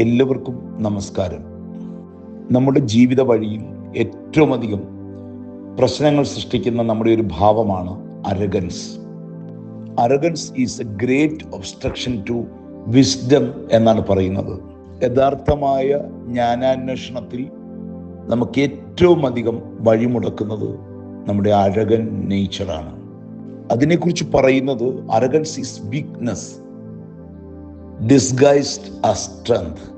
എല്ലാവർക്കും നമസ്കാരം. നമ്മുടെ ജീവിത വഴിയിൽ ഏറ്റവും അധികം പ്രശ്നങ്ങൾ സൃഷ്ടിക്കുന്ന നമ്മുടെ ഒരു ഭാവമാണ് arrogance arrogance is a great obstruction to wisdom എന്നാണ് പറയുന്നത്. യഥാർത്ഥമായ ജ്ഞാനാന്വേഷണത്തിൽ നമുക്ക് ഏറ്റവും അധികം വഴിമുടക്കുന്നത് നമ്മുടെ അരകൻ നേച്ചറാണ് അതിനെക്കുറിച്ച് പറയുന്നത് arrogance is weakness disguised as strength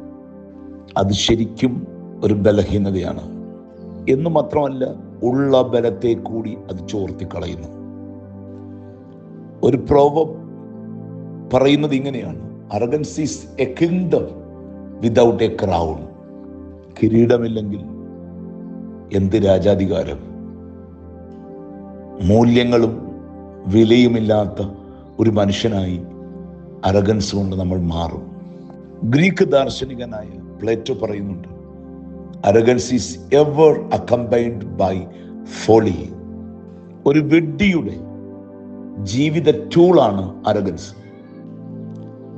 അത് ശരിക്കും ഒരു ബലഹീനതയാണ്. എന്ന് മാത്രമല്ല ഉള്ള ബലത്തെ കൂടി അത് ചോർത്തി കളയുന്നു. ഒരു പ്രോവം പറയുന്നത് ഇങ്ങനെയാണ്. Arrogance is a kingdom without a crown കിരീടമില്ലെങ്കിൽ എന്ത് രാജാധികാരം? മൂല്യങ്ങളും വിലയുമില്ലാത്ത ഒരു മനുഷ്യനായി അരഗൻസ് കൊണ്ട് നമ്മൾ മാറും. ഗ്രീക്ക് ദാർശനികനായ പ്ലേറ്റോ പറയുന്നുണ്ട് arrogance is ever accompanied by folly ഒരു വെഡ്ഡിയുടെ ജീവിത ടൂളാണ് അരഗൻസ്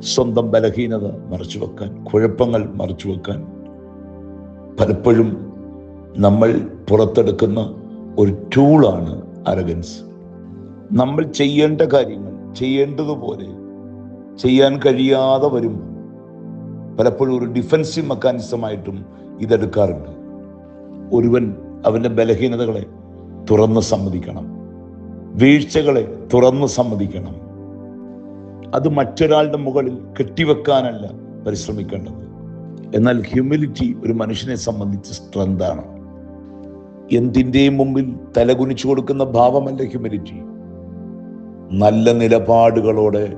സ്വന്തം ബലഹീനത മറച്ചു വെക്കാൻ കുഴപ്പങ്ങൾ മറച്ചു വെക്കാൻ പലപ്പോഴും നമ്മൾ പുറത്തെടുക്കുന്ന ഒരു ടൂളാണ് അരഗൻസ് നമ്മൾ ചെയ്യേണ്ട കാര്യങ്ങൾ ചെയ്യേണ്ടതുപോലെ ചെയ്യാൻ കഴിയാതെ വരുമ്പോൾ പലപ്പോഴും ഒരു ഡിഫൻസീവ് മെക്കാനിസമായിട്ടും ഇതെടുക്കാറുണ്ട്. ഒരുവൻ അവന്റെ ബലഹീനതകളെ തുറന്ന് സമ്മതിക്കണം. വീഴ്ചകളെ തുറന്ന് സമ്മതിക്കണം. അത് മറ്റൊരാളുടെ മുകളിൽ കെട്ടിവെക്കാനല്ല പരിശ്രമിക്കേണ്ടത്. എന്നാൽ ഹ്യൂമിലിറ്റി ഒരു മനുഷ്യനെ സംബന്ധിച്ച് സ്ട്രെങ്താണ് എന്തിന്റെയും മുമ്പിൽ തലകുനിച്ചു കൊടുക്കുന്ന ഭാവമല്ല ഹ്യൂമിലിറ്റി നല്ല നിലപാടുകളോടെ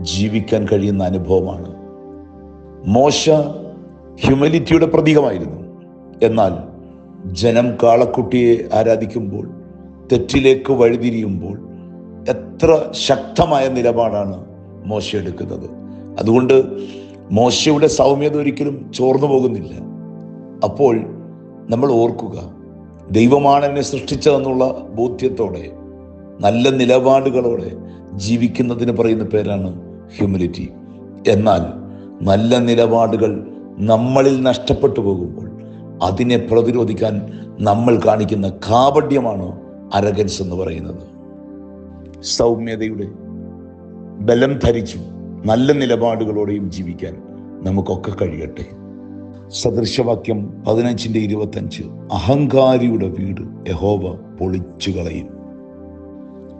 ജീവിക്കാൻ കഴിയുന്ന അനുഭവമാണ്. മോശ ഹ്യൂമനിറ്റിയുടെ പ്രതീകമായിരുന്നു. എന്നാൽ ജനം കാളക്കുട്ടിയെ ആരാധിക്കുമ്പോൾ തെറ്റിലേക്ക് വഴിതിരിയുമ്പോൾ എത്ര ശക്തമായ നിലപാടാണ് മോശ എടുക്കുന്നത്. അതുകൊണ്ട് മോശയുടെ സൗമ്യത ഒരിക്കലും ചോർന്നു പോകുന്നില്ല. അപ്പോൾ നമ്മൾ ഓർക്കുക ദൈവമാണ് എന്നെ സൃഷ്ടിച്ചതെന്നുള്ള ബോധ്യത്തോടെ നല്ല നിലപാടുകളോടെ ജീവിക്കുന്നതിന് പറയുന്ന പേരാണ് ഹ്യൂമിലിറ്റി എന്നാൽ നല്ല നിലപാടുകൾ നമ്മളിൽ നഷ്ടപ്പെട്ടു പോകുമ്പോൾ അതിനെ പ്രതിരോധിക്കാൻ നമ്മൾ കാണിക്കുന്ന കാപഡ്യമാണ് അരഗൻസ് എന്ന് പറയുന്നത്. സൗമ്യതയുടെ ബലം ധരിച്ചും നല്ല നിലപാടുകളോടെയും ജീവിക്കാൻ നമുക്കൊക്കെ കഴിയട്ടെ. സദൃശവാക്യം പതിനഞ്ചിന്റെ ഇരുപത്തഞ്ച്. അഹങ്കാരിയുടെ വീട് യഹോവ പൊളിച്ചു കളയും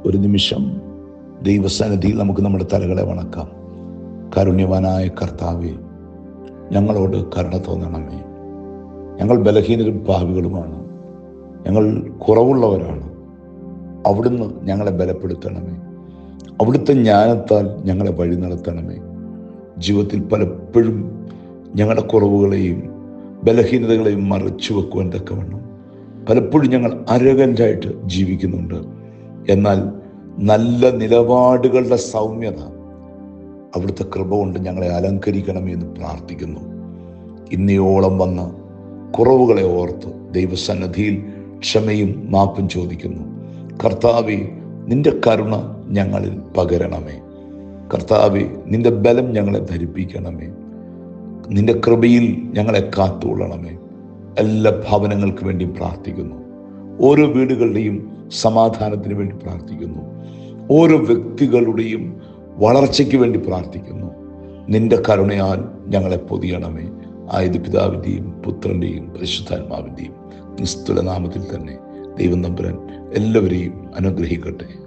ഒരു നിമിഷം. ദൈവസന്നിധിയിൽ നമുക്ക് നമ്മുടെ തലകളെ വണക്കാം. കരുണ്യവാനായ കർത്താവെ ഞങ്ങളോട് കരുണ തോന്നണമേ. ഞങ്ങൾ ബലഹീനരും ഭാവികളുമാണ് ഞങ്ങൾ കുറവുള്ളവരാണ്. അവിടുന്ന് ഞങ്ങളെ ബലപ്പെടുത്തണമേ. അവിടുത്തെ ജ്ഞാനത്താൽ ഞങ്ങളെ വഴി നടത്തണമേ. ജീവിതത്തിൽ പലപ്പോഴും ഞങ്ങളുടെ കുറവുകളെയും ബലഹീനതകളെയും മറച്ചു വെക്കുവാൻ തക്കവണ്ണം പലപ്പോഴും ഞങ്ങൾ അരകന്റായിട്ട് ജീവിക്കുന്നുണ്ട്. എന്നാൽ നല്ല നിലപാടുകളുടെ സൗമ്യത അവിടുത്തെ കൃപ കൊണ്ട് ഞങ്ങളെ അലങ്കരിക്കണമേ എന്ന് പ്രാർത്ഥിക്കുന്നു. ഇന്നയോളം വന്ന കുറവുകളെ ഓർത്ത് ദൈവസന്നദ്ധിയിൽ ക്ഷമയും മാപ്പും ചോദിക്കുന്നു. കർത്താവെ നിന്റെ കരുണ ഞങ്ങളിൽ പകരണമേ. കർത്താവെ നിന്റെ ബലം ഞങ്ങളെ ധരിപ്പിക്കണമേ. നിന്റെ കൃപയിൽ ഞങ്ങളെ കാത്തുകൊള്ളണമേ. എല്ലാ ഭവനങ്ങൾക്ക് വേണ്ടി പ്രാർത്ഥിക്കുന്നു. ഓരോ വീടുകളുടെയും സമാധാനത്തിന് വേണ്ടി പ്രാർത്ഥിക്കുന്നു. ഓരോ വ്യക്തികളുടെയും വളർച്ചയ്ക്ക് വേണ്ടി പ്രാർത്ഥിക്കുന്നു. നിന്റെ കരുണയാൽ ഞങ്ങളെ പൊതിയണമേ. ആയത് പിതാവിന്റെയും പുത്രന്റെയും പരിശുദ്ധാത്മാവിന്റെയും നിസ്തുല നാമത്തിൽ തന്നെ ദൈവം നമ്പുരാൻ എല്ലാവരെയും അനുഗ്രഹിക്കട്ടെ.